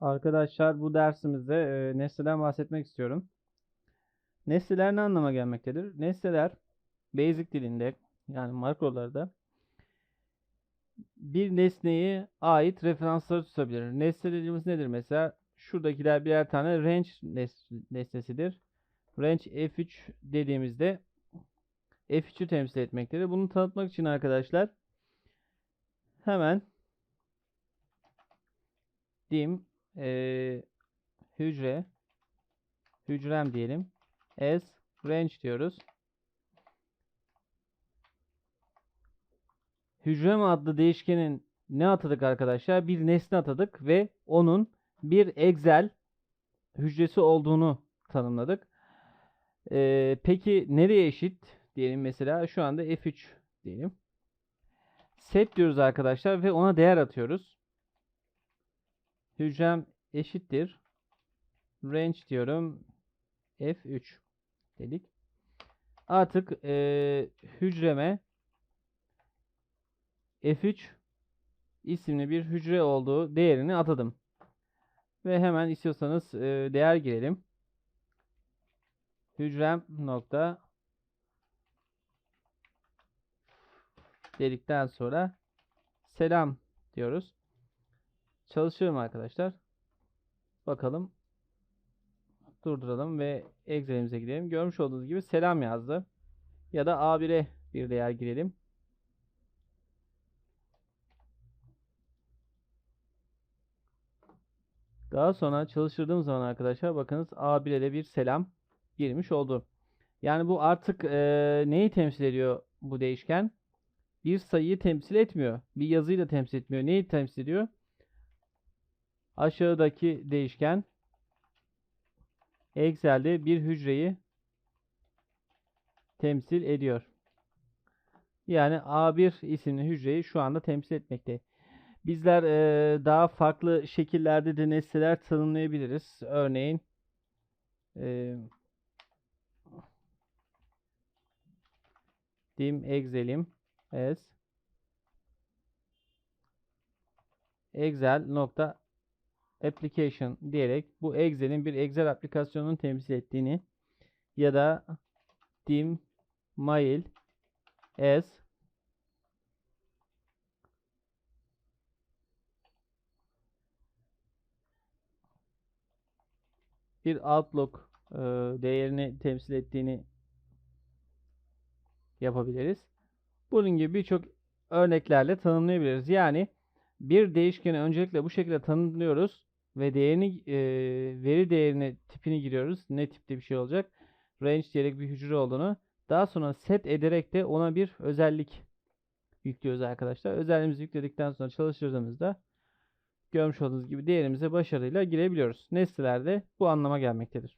Arkadaşlar bu dersimizde e, nesneden bahsetmek istiyorum. Nesneler ne anlama gelmektedir? Nesneler Basic dilinde yani makrolarda bir nesneye ait referansları tutabilir. Nesne dediğimiz nedir mesela? Şuradakiler birer tane range nes- nesnesidir. Range f3 dediğimizde f3'ü temsil etmektedir. Bunu tanıtmak için arkadaşlar hemen diyeyim eee, hücre hücrem diyelim as range diyoruz. Hücrem adlı değişkenin ne atadık arkadaşlar? Bir nesne atadık ve onun bir Excel hücresi olduğunu tanımladık. Eee, peki nereye eşit? Diyelim mesela şu anda F3 diyelim. Set diyoruz arkadaşlar ve ona değer atıyoruz. Hücrem eşittir. Range diyorum. F3 dedik. Artık eee, hücreme F3 isimli bir hücre olduğu değerini atadım. Ve hemen istiyorsanız eee, değer girelim. Hücrem nokta dedikten sonra selam diyoruz. Çalışıyorum arkadaşlar. Bakalım. Durduralım ve Excel'imize gidelim. Görmüş olduğunuz gibi selam yazdı. Ya da A1'e bir değer girelim. Daha sonra çalıştırdığım zaman arkadaşlar bakınız A1'e de bir selam girmiş oldu. Yani bu artık eee, neyi temsil ediyor bu değişken? Bir sayıyı temsil etmiyor. Bir yazıyı da temsil etmiyor. Neyi temsil ediyor? Aşağıdaki değişken Excel'de bir hücreyi temsil ediyor. Yani A1 isimli hücreyi şu anda temsil etmekte. Bizler eee, daha farklı şekillerde de nesneler tanımlayabiliriz. Örneğin eee dim excel'im as excel nokta application diyerek bu Excel'in bir Excel aplikasyonunu temsil ettiğini ya da dim mail as bir Outlook e, değerini temsil ettiğini yapabiliriz. Bunun gibi birçok örneklerle tanımlayabiliriz. Yani bir değişkeni öncelikle bu şekilde tanımlıyoruz ve değerini e, veri değerini tipini giriyoruz. Ne tipte bir şey olacak? Range diyerek bir hücre olduğunu. Daha sonra set ederek de ona bir özellik yüklüyoruz arkadaşlar. Özelliğimizi yükledikten sonra çalıştırdığımızda görmüş olduğunuz gibi değerimize başarıyla girebiliyoruz. Nesnelerde bu anlama gelmektedir.